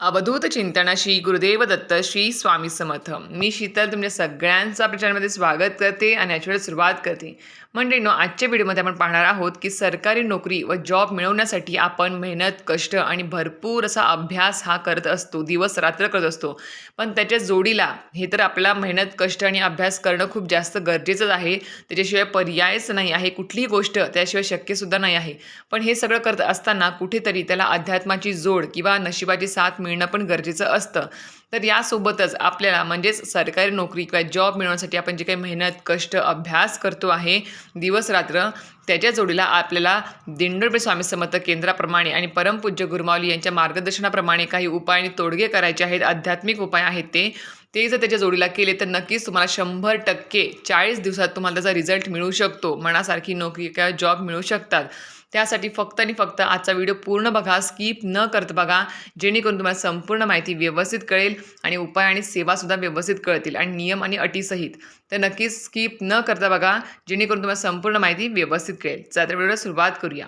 अवधूत चिंतन श्री गुरुदेव दत्त श्री स्वामी समर्थ. मी शीतल तुमच्या सगळ्यांचं आपल्या चॅनलमध्ये स्वागत करते आणि याच्यावर वेळेस सुरुवात करते. म्हणजे नो आजच्या व्हिडिओमध्ये आपण पाहणार आहोत की सरकारी नोकरी व जॉब मिळवण्यासाठी आपण मेहनत कष्ट आणि भरपूर असा अभ्यास हा करत असतो. दिवस रात्र करत असतो. पण त्याच्या जोडीला हे तर आपला मेहनत कष्ट आणि अभ्यास करणं खूप जास्त गरजेचंच आहे. त्याच्याशिवाय पर्यायच नाही आहे. कुठलीही गोष्ट त्याशिवाय शक्यसुद्धा नाही आहे. पण हे सगळं करत असताना कुठेतरी त्याला अध्यात्माची जोड किंवा नशिबाची साथ मिळणं पण गरजेचं असतं. तर यासोबतच आपल्याला म्हणजेच सरकारी नोकरी किंवा जॉब मिळवण्यासाठी आपण जे काही मेहनत कष्ट अभ्यास करतो आहे दिवस रात्र त्याच्या जोडीला आपल्याला दिंडोरपे स्वामी समर्थ केंद्राप्रमाणे आणि परमपूज्य गुरुमावली यांच्या मार्गदर्शनाप्रमाणे काही उपाय आणि तोडगे करायचे आहेत आध्यात्मिक उपाय आहेत ते. ते जर त्याच्या जोडीला केले तर नक्कीच तुम्हाला शंभर टक्के चाळीस दिवसात तुम्हाला त्याचा रिझल्ट मिळू शकतो. मनासारखी नोकरी किंवा जॉब मिळू शकतात. त्यासाठी फक्त आणि फक्त आजचा व्हिडिओ पूर्ण बघा स्किप न करता बघा जेणेकरून तुम्हाला संपूर्ण माहिती व्यवस्थित कळेल आणि उपाय आणि सेवासुद्धा व्यवस्थित कळतील आणि नियम आणि अटीसहित तर नक्कीच स्किप न करता बघा जेणेकरून तुम्हाला संपूर्ण माहिती व्यवस्थित कळेल. चला तर व्हिडिओला सुरुवात करूया.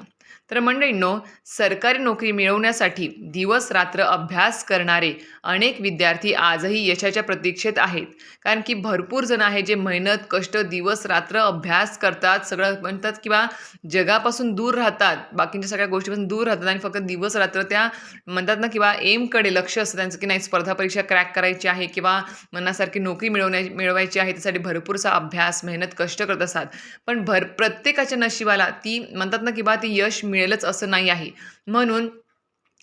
तर मंडळींनो सरकारी नोकरी मिळवण्यासाठी दिवस रात्र अभ्यास करणारे अनेक विद्यार्थी आजही यशाच्या प्रतीक्षेत आहेत. कारण की भरपूर जण आहे जे मेहनत कष्ट दिवस रात्र अभ्यास करतात सगळं म्हणतात किंवा जगापासून दूर राहतात बाकीच्या सगळ्या गोष्टीपासून दूर राहतात आणि फक्त दिवस रात्र त्या म्हणतात ना किंवा एमकडे लक्ष असतं. त्यांचं की नाही स्पर्धा परीक्षा क्रॅक करायची आहे किंवा मनासारखी नोकरी मिळवण्या मिळवायची आहे त्यासाठी भरपूरसा अभ्यास मेहनत कष्ट करत असतात. पण भर प्रत्येकाच्या नशिबाला ती म्हणतात ना किंवा ती यश मिळ मिळेलच असं नाही आहे. म्हणून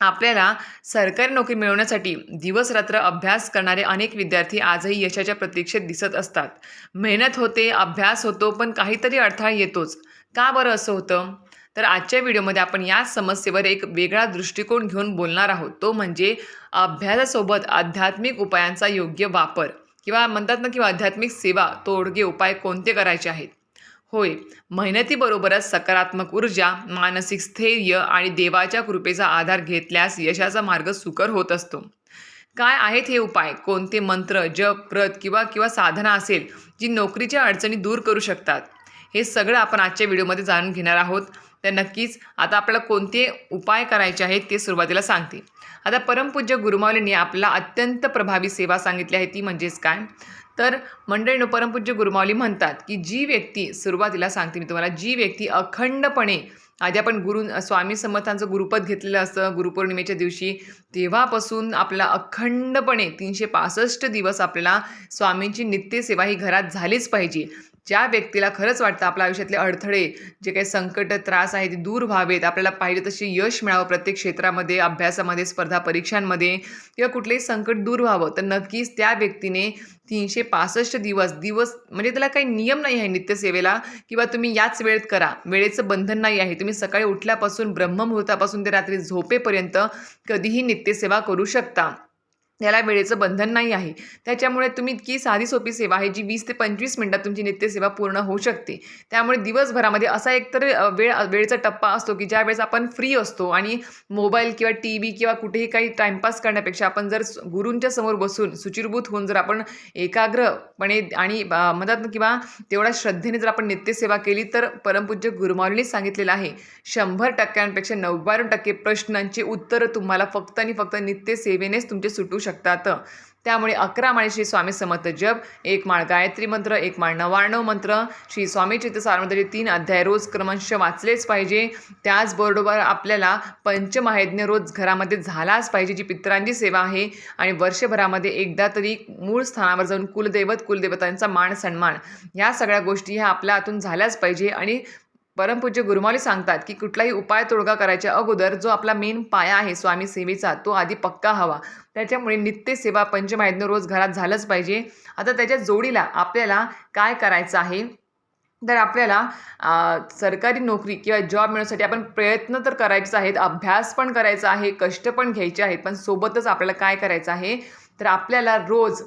आपल्याला सरकारी नोकरी मिळवण्यासाठी दिवसरात्र अभ्यास करणारे अनेक विद्यार्थी आजही यशाच्या प्रतीक्षेत दिसत असतात. मेहनत होते अभ्यास होतो पण काहीतरी अडथळा येतोच. का बरं असं होतं? तर आजच्या व्हिडिओमध्ये आपण या समस्येवर एक वेगळा दृष्टिकोन घेऊन बोलणार आहोत. तो म्हणजे अभ्यासासोबत आध्यात्मिक उपायांचा योग्य वापर किंवा म्हणतात ना किंवा आध्यात्मिक सेवा तोडगे उपाय कोणते करायचे आहेत? होय. मेहनतीबरोबरच सकारात्मक ऊर्जा मानसिक स्थैर्य आणि देवाच्या कृपेचा आधार घेतल्यास यशाचा मार्ग सुकर होत असतो. काय आहेत हे उपाय? कोणते मंत्र जप व्रत किंवा किंवा साधना असेल जी नोकरीच्या अडचणी दूर करू शकतात? हे सगळं आपण आजच्या व्हिडिओमध्ये जाणून घेणार आहोत. तर नक्कीच आता आपल्याला कोणते उपाय करायचे आहेत ते सुरुवातीला सांगते. आता परमपूज्य गुरुमावलींनी आपला अत्यंत प्रभावी सेवा सांगितली आहे ती म्हणजेच काय? तर मंडळीनं परमपूज्य गुरुमावली म्हणतात की जी व्यक्ती सुरुवातीला सांगते मी तुम्हाला जी व्यक्ती अखंडपणे आधी आपण गुरु स्वामी समर्थांचं गुरुपद घेतलेलं असतं गुरुपौर्णिमेच्या दिवशी तेव्हापासून आपला अखंडपणे तीनशे पासष्ट दिवस आपल्याला स्वामींची नित्यसेवा ही घरात झालीच पाहिजे. ज्या व्यक्तीला खरंच वाटतं आपल्या आयुष्यातले अडथळे जे काही संकट त्रास आहे ते दूर व्हावेत आपल्याला पाहिजे तसे यश मिळावं प्रत्येक क्षेत्रामध्ये अभ्यासामध्ये स्पर्धा परीक्षांमध्ये किंवा कुठलेही संकट दूर व्हावं तर नक्कीच त्या व्यक्तीने तीनशे पासष्ट दिवस दिवस म्हणजे त्याला काही नियम नाही आहे नित्यसेवेला किंवा तुम्ही याच वेळेत करा वेळेचं बंधन नाही आहे तुम्ही सकाळी उठल्यापासून ब्रह्ममुहूर्तापासून ते रात्री झोपेपर्यंत कधीही नित्यसेवा करू शकता. याला वेळेचं बंधन नाही आहे. त्याच्यामुळे तुम्ही इतकी साधी सोपी सेवा आहे जी वीस ते पंचवीस मिनटात तुमची नित्यसेवा पूर्ण होऊ शकते. त्यामुळे दिवसभरामध्ये असा एकतर वेळ वेळेचा टप्पा असतो की ज्या वेळेस आपण फ्री असतो आणि मोबाईल किंवा टी व्ही किंवा कुठेही काही टाईमपास करण्यापेक्षा आपण जर गुरूंच्या समोर बसून सुचिरभूत होऊन जर आपण एकाग्रपणे आणि अ, म्हणतात किंवा तेवढ्या श्रद्धेने जर आपण नित्यसेवा केली तर परमपूज्य गुरुमावलीने सांगितलेलं आहे. शंभर टक्क्यांपेक्षा नव्याण्णव टक्के प्रश्नांची उत्तरं तुम्हाला फक्त आणि फक्त नित्यसेवेनेच तुमचे सुटू शकतात. त्यामुळे अकरा माळे श्री स्वामी समर्थ जप एक माळ गायत्री मंत्र एक माळ नवाण्णव मंत्र. श्री स्वामी चित्तसारमंत्राचे तीन अध्याय रोज क्रमश वाचलेच पाहिजे. त्याचबरोबर आपल्याला पंचमहायज्ञ रोज घरामध्ये झालाच पाहिजे जी पितरांची सेवा आहे. आणि वर्षभरामध्ये एकदा तरी मूळ स्थानावर जाऊन कुलदैवत कुलदेवतांचा मान सन्मान ह्या सगळ्या गोष्टी ह्या आपल्या हातून झाल्याच पाहिजे. आणि परमपूज्य गुरुमाली सांगतात की कुठलाही उपाय तोडगा करायच्या अगोदर जो आपला मेन पाया आहे स्वामी सेवेचा तो आधी पक्का हवा. त्याच्यामुळे नित्यसेवा पंचमायतनं रोज घरात झालंच पाहिजे. आता त्याच्या जोडीला आपल्याला काय करायचं आहे? तर आपल्याला सरकारी नोकरी किंवा जॉब मिळवण्यासाठी आपण प्रयत्न तर करायचेच आहेत अभ्यास पण करायचा आहे कष्ट पण घ्यायचे आहेत पण सोबतच आपल्याला काय करायचं आहे? तर आपल्याला रोज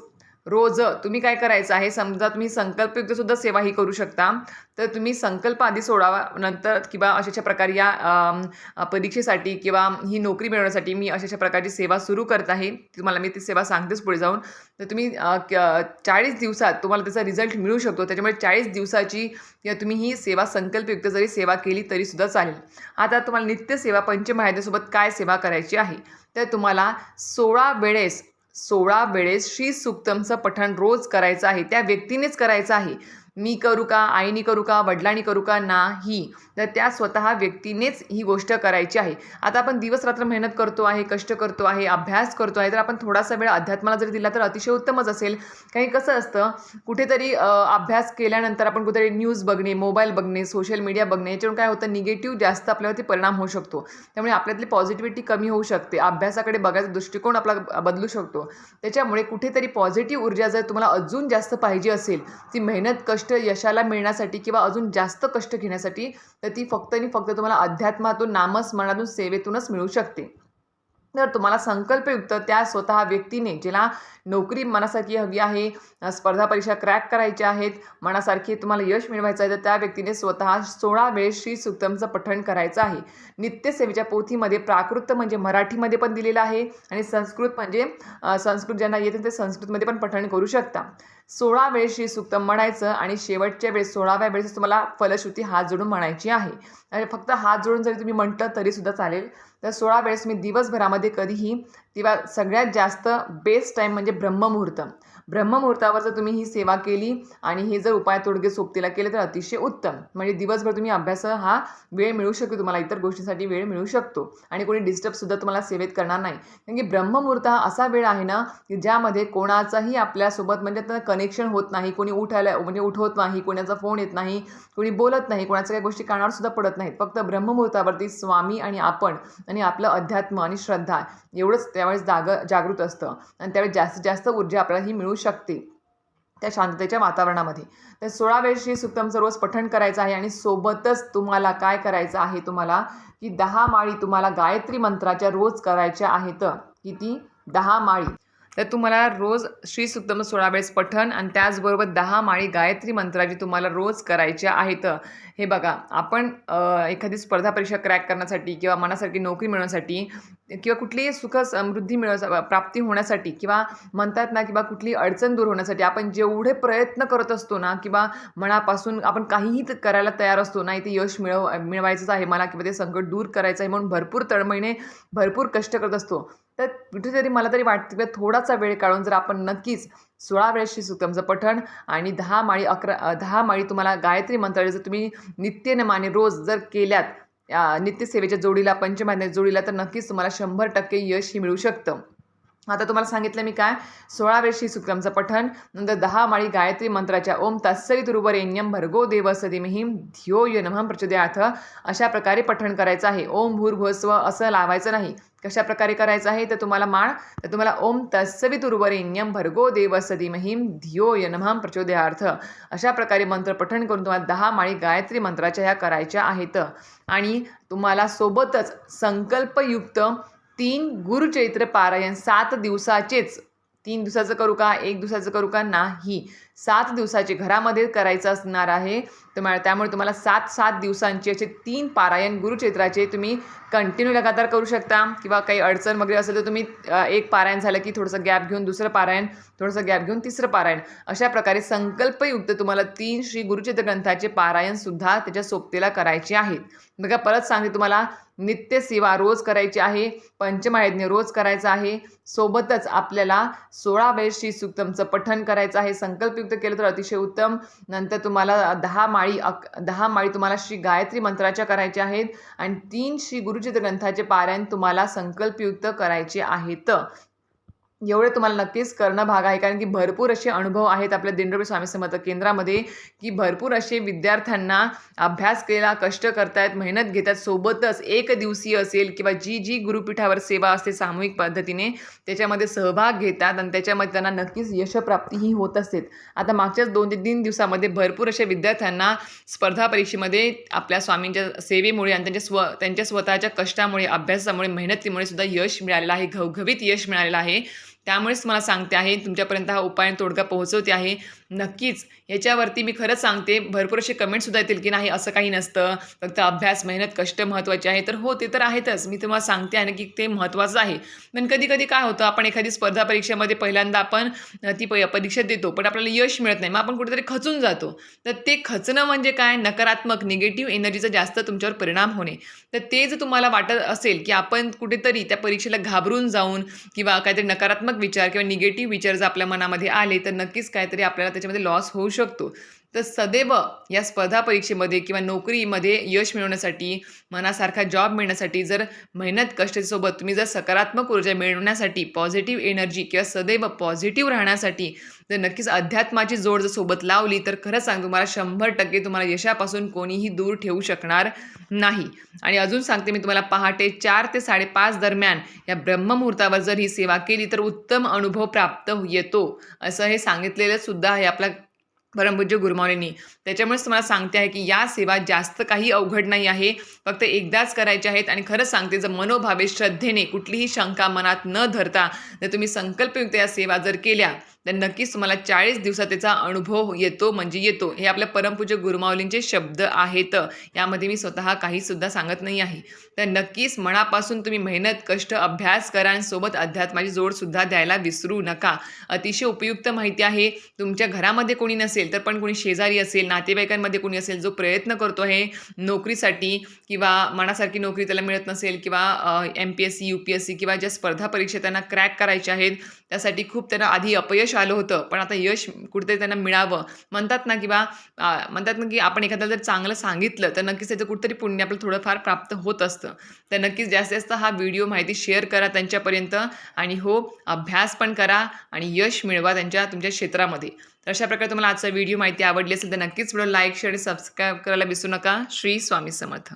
रोज तुम्ही काय करायचं आहे? समजा तुम्ही संकल्पयुक्त सुद्धा सेवा ही करू शकता. तर तुम्ही संकल्प आधी सोडावा नंतर किंवा अशाच्या प्रकारे या परीक्षेसाठी किंवा ही नोकरी मिळवण्यासाठी मी अशाच्या प्रकारची सेवा सुरू करत आहे. तुम्हाला मी ती सेवा सांगतेच पुढे जाऊन. तर तुम्ही चाळीस दिवसात तुम्हाला त्याचा रिझल्ट मिळू शकतो. त्याच्यामुळे चाळीस दिवसाची या तुम्ही ही सेवा संकल्पयुक्त जरी सेवा केली तरी सुद्धा चालेल. आता तुम्हाला नित्यसेवा पंचमहायदेसोबत काय सेवा करायची आहे? तर तुम्हाला सोळा वेळेस सोळा वेळेस श्री सुक्तमचं पठण रोज करायचं आहे त्या व्यक्तीनेच करायचं आहे. मी करू का आईनी करू का वडिलांनी करू का नाही. तर त्या स्वतः व्यक्तीनेच ही गोष्ट करायची आहे. आता आपण दिवस रात्र मेहनत करतो आहे कष्ट करतो आहे अभ्यास करतो आहे तर आपण थोडासा वेळ अध्यात्माला जरी दिला तर अतिशय उत्तमच असेल. काही कसं असतं कुठेतरी अभ्यास केल्यानंतर आपण कुठेतरी न्यूज बघणे मोबाईल बघणे सोशल मीडिया बघणे याच्यावरून काय होतं निगेटिव्ह जास्त आपल्यावरती परिणाम होऊ शकतो. त्यामुळे आपल्यातली पॉझिटिव्हिटी कमी होऊ शकते. अभ्यासाकडे बघायचा दृष्टिकोन आपला बदलू शकतो. त्याच्यामुळे कुठेतरी पॉझिटिव्ह ऊर्जा जर तुम्हाला अजून जास्त पाहिजे असेल ती मेहनत कष्ट यशाला मिळण्यासाठी किंवा अजून जास्त कष्ट घेण्यासाठी तर ती फक्त आणि फक्त तुम्हाला अध्यात्मातून नामस्मरणातून सेवेतूनच मिळू शकते. तर तुम्हाला संकल्पयुक्त त्या स्वतः व्यक्तीने ज्याला नोकरी मनासारखी हवी आहे स्पर्धा परीक्षा क्रॅक करायच्या आहेत मनासारखी तुम्हाला यश मिळवायचं आहे तर त्या व्यक्तीने स्वतः सोळा वेळेस श्री सुक्तमचं पठण करायचं आहे. नित्यसेवेच्या पोथीमध्ये प्राकृत म्हणजे मराठीमध्ये पण दिलेलं आहे आणि संस्कृत म्हणजे संस्कृत ज्यांना येते ते संस्कृतमध्ये पण पठण करू शकता. सोळा वेळेस श्री सुक्तम म्हणायचं आणि शेवटच्या वेळेस सोळाव्या वेळेस तुम्हाला फलश्रुती हात जोडून म्हणायची आहे. आणि फक्त हात जोडून जरी तुम्ही म्हटलं तरी सुद्धा चालेल. तर सोळा वेळेस मी दिवसभरामध्ये कधीही किंवा सगळ्यात जास्त बेस्ट टाईम म्हणजे ब्रह्ममुहूर्त. ब्रह्ममुहूर्तावर जर तुम्ही ही सेवा केली आणि हे जर उपाय तोडगे सोबतीला केले तर अतिशय उत्तम. म्हणजे दिवसभर तुम्ही अभ्यास हा वेळ मिळू शकतो तुम्हाला इतर गोष्टींसाठी वेळ मिळू शकतो आणि कोणी डिस्टर्बसुद्धा तुम्हाला सेवेत करणार नाही. कारण की ब्रह्ममुहूर्त हा असा वेळ आहे ना की ज्यामध्ये कोणाचाही आपल्यासोबत म्हणजे त्यांना कनेक्शन होत नाही कोणी उठायला म्हणजे उठवत नाही कोणाचा फोन येत नाही कोणी बोलत नाही कोणाच्या काही गोष्टी कानावर सुद्धा पडत नाहीत. फक्त ब्रह्ममुहूर्तावरती स्वामी आणि आपण आणि आपलं अध्यात्म आणि श्रद्धा एवढंच त्यावेळेस जाग जागृत असतं. आणि त्यावेळेस जास्तीत जास्त ऊर्जा आपल्याला ही मिळू शकते. त्या शांततेच्या वातावरणामध्ये. तर सोळा वेळ श्री सुक्तमचं रोज पठण करायचं आहे आणि सोबतच तुम्हाला काय करायचं आहे तुम्हाला? की दहा माळी तुम्हाला गायत्री मंत्राच्या रोज करायच्या आहेत. किती? दहा माळी. तर तुम्हाला रोज श्री सुत्तम सोळा वेळेस पठण आणि त्याचबरोबर दहा माळी गायत्री मंत्राची तुम्हाला रोज करायच्या आहेत. हे बघा आपण एखादी स्पर्धा परीक्षा क्रॅक करण्यासाठी किंवा मनासारखी नोकरी मिळवण्यासाठी किंवा कुठलीही सुख समृद्धी मिळव प्राप्ती होण्यासाठी किंवा म्हणतात ना किंवा कुठली अडचण दूर होण्यासाठी आपण जेवढे प्रयत्न करत असतो ना किंवा मनापासून आपण काहीही करायला तयार असतो नाही ते यश मिळव मिळवायचंच आहे मला किंवा ते संकट दूर करायचं आहे म्हणून भरपूर तळमळीने भरपूर कष्ट करत असतो. तर कुठेतरी मला तरी वाटतं की थोडासा वेळ काढून जर आपण नक्कीच सोळा वेळेशी सुतमचं पठण आणि दहा माळी अकरा दहा माळी तुम्हाला गायत्री मंत्राचे जर तुम्ही नित्यनमाने रोज जर केल्यात नित्यसेवेच्या जोडीला पंचमान्याच्या जोडीला तर नक्कीच तुम्हाला शंभर टक्के यश हे मिळू शकतं. आता तुम्हाला सांगितलं मी काय? सोळा वेळशी सुक्रमचं पठण नंतर दहा माळी गायत्री मंत्राच्या ओम तत्सवितुरुवरेण्यम भर्गो देव सदिमहिम धियो यो नमः प्रचोदयाथ. अशा प्रकारे पठण करायचं आहे. ओम भूर्भुस्व असं लावायचं नाही. कशा प्रकारे करायचं आहे? तर तुम्हाला माळ तर तुम्हाला ओम तत्सवितुरुवरेण्यम भर्गो देव सदिमहिम धियो य प्रचोदयार्थ. अशा प्रकारे मंत्र पठण करून तुम्हाला दहा माळी गायत्री मंत्राच्या ह्या करायच्या आहेत. आणि तुम्हाला सोबतच संकल्पयुक्त तीन गुरुचैत्र पारायण सात दिवसाचेच. तीन दिवसाचं करू का एक दिवसाचं करू का नाही. सात दिवसाचे घरामध्ये करायचं असणार आहे. तुम्हाला त्यामुळे तुम्हाला सात सात दिवसांचे असे तीन पारायण गुरुचैत्राचे तुम्ही कंटिन्यू लगातार करू शकता. किंवा काही अडचण वगैरे असेल तर तुम्ही एक पारायण झालं की थोडंसं गॅप घेऊन दुसरं पारायण थोडंसं गॅप घेऊन तिसरं पारायण. अशा प्रकारे संकल्पयुक्त तुम्हाला तीन श्री गुरुचित्र ग्रंथाचे पारायणसुद्धा त्याच्या सोबतीला करायचे आहेत. बघा परत सांगते तुम्हाला नित्य सेवा रोज करायची आहे पंचमायज्ञ रोज करायचं आहे. सोबतच आपल्याला सोळा वेळ श्री सुक्तमचं पठण करायचं आहे. संकल्प उपयुक्त केलं तर अतिशय उत्तम. नंतर तुम्हाला दहा माळी अक दहा माळी तुम्हाला श्री गायत्री मंत्राच्या करायच्या आहेत. आणि तीन श्री गुरुचित्र ग्रंथाचे पारायण तुम्हाला संकल्पयुक्त करायचे आहेत. एवढे तुम्हाला नक्कीच करणं भाग आहे. कारण की भरपूर असे अनुभव आहेत आपल्या दिंडोरी स्वामी समर्थ केंद्रामध्ये की भरपूर असे विद्यार्थ्यांना अभ्यास केला कष्ट करतायत मेहनत घेतात. सोबतच एक दिवसीय असेल किंवा जी जी गुरुपीठावर सेवा असते सामूहिक पद्धतीने त्याच्यामध्ये सहभाग घेतात आणि त्याच्यामध्ये त्यांना नक्कीच यशप्राप्तीही होत असते. आता मागच्याच दोन ते तीन दिवसामध्ये भरपूर अशा विद्यार्थ्यांना स्पर्धा परीक्षेमध्ये आपल्या स्वामींच्या सेवेमुळे आणि त्यांच्या स्व त्यांच्या स्वतःच्या कष्टामुळे अभ्यासामुळे मेहनतीमुळे सुद्धा यश मिळालेलं आहे. घवघवीत यश मिळालेलं आहे. त्यामुळेच तुम्हाला सांगते आहे तुमच्यापर्यंत हा उपाय तोडगा पोहोचवते आहे. नक्कीच. याच्यावरती मी खरंच सांगते भरपूर असे कमेंटसुद्धा येतील की नाही असं काही नसतं. फक्त अभ्यास मेहनत कष्ट महत्त्वाचे आहे तर हो ते तर आहेतच. मी तुम्हाला सांगते आहे ना की ते महत्त्वाचं आहे. पण कधी कधी काय होतं आपण एखादी स्पर्धा परीक्षेमध्ये पहिल्यांदा आपण ती प परीक्षा देतो पण आपल्याला यश मिळत नाही. मग आपण कुठेतरी खचून जातो. तर ते खचणं म्हणजे काय? नकारात्मक निगेटिव्ह एनर्जीचा जास्त तुमच्यावर परिणाम होणे. तर ते जर तुम्हाला वाटत असेल की आपण कुठेतरी त्या परीक्षेला घाबरून जाऊन किंवा काहीतरी नकारात्मक विचार किंवा निगेटिव्ह विचार जर आपल्या मनामध्ये आले तर नक्कीच काहीतरी आपल्याला त्याच्यामध्ये लॉस होऊ शकतो. तर सदैव या स्पर्धा परीक्षेमध्ये किंवा नोकरीमध्ये यश मिळवण्यासाठी मनासारखा जॉब मिळण्यासाठी जर मेहनत कष्टासोबत तुम्ही जर सकारात्मक ऊर्जा मिळवण्यासाठी पॉझिटिव्ह एनर्जी किंवा सदैव पॉझिटिव्ह राहण्यासाठी जर नक्कीच अध्यात्माची जोड जर सोबत लावली तर खरंच सांग तुम्हाला शंभर टक्के तुम्हाला यशापासून कोणीही दूर ठेवू शकणार नाही. आणि अजून सांगते मी तुम्हाला पहाटे चार ते साडेपाच दरम्यान या ब्रह्ममुहूर्तावर जर ही सेवा केली तर उत्तम अनुभव प्राप्त येतो. असं हे सांगितलेलं सुद्धा आहे आपल्या परमपूज्य गुरुमाऊलींनी. त्याच्यामुळेच तुम्हाला सांगते आहे की या सेवा जास्त काही अवघड नाही आहे. फक्त एकदाच करायच्या आहेत आणि खरंच सांगते जर मनोभावे श्रद्धेने कुठलीही शंका मनात न धरता जर तुम्ही संकल्पयुक्त या सेवा जर केल्या तर नक्कीच तुम्हाला चाळीस दिवसात त्याचा अनुभव येतो म्हणजे येतो. हे आपल्या परमपूज्य गुरुमाऊलींचे शब्द आहेत. यामध्ये मी स्वतः काहीसुद्धा सांगत नाही आहे. तर नक्कीच मनापासून तुम्ही मेहनत कष्ट अभ्यास करा आणि सोबत अध्यात्माची जोडसुद्धा द्यायला विसरू नका. अतिशय उपयुक्त माहिती आहे. तुमच्या घरामध्ये कोणी नसेल तर पण कोणी शेजारी असेल नातेवाईकांमध्ये कोणी असेल जो प्रयत्न करतो आहे नोकरीसाठी किंवा मनासारखी नोकरी त्याला मिळत नसेल किंवा M P S C U P S C किंवा ज्या स्पर्धा परीक्षा त्यांना क्रॅक करायच्या आहेत त्यासाठी खूप त्यांना आधी अपयश आलं होतं. पण आता यश कुठेतरी त्यांना मिळावं. म्हणतात ना किंवा म्हणतात ना की आपण एखाद्याला जर चांगलं सांगितलं तर नक्कीच त्याचं कुठेतरी पुण्य आपलं थोडंफार प्राप्त होत असतं. तर नक्कीच जास्तीत जास्त हा व्हिडिओ माहिती शेअर करा त्यांच्यापर्यंत आणि हो अभ्यास पण करा आणि यश मिळवा त्यांच्या तुमच्या क्षेत्रामध्ये. तर अशा प्रकारे तुम्हाला आजचा व्हिडिओ माहिती आवडली असेल तर नक्कीच व्हिडिओ लाईक शेअर आणि सबस्क्राईब करायला विसरू नका. श्री स्वामी समर्थ.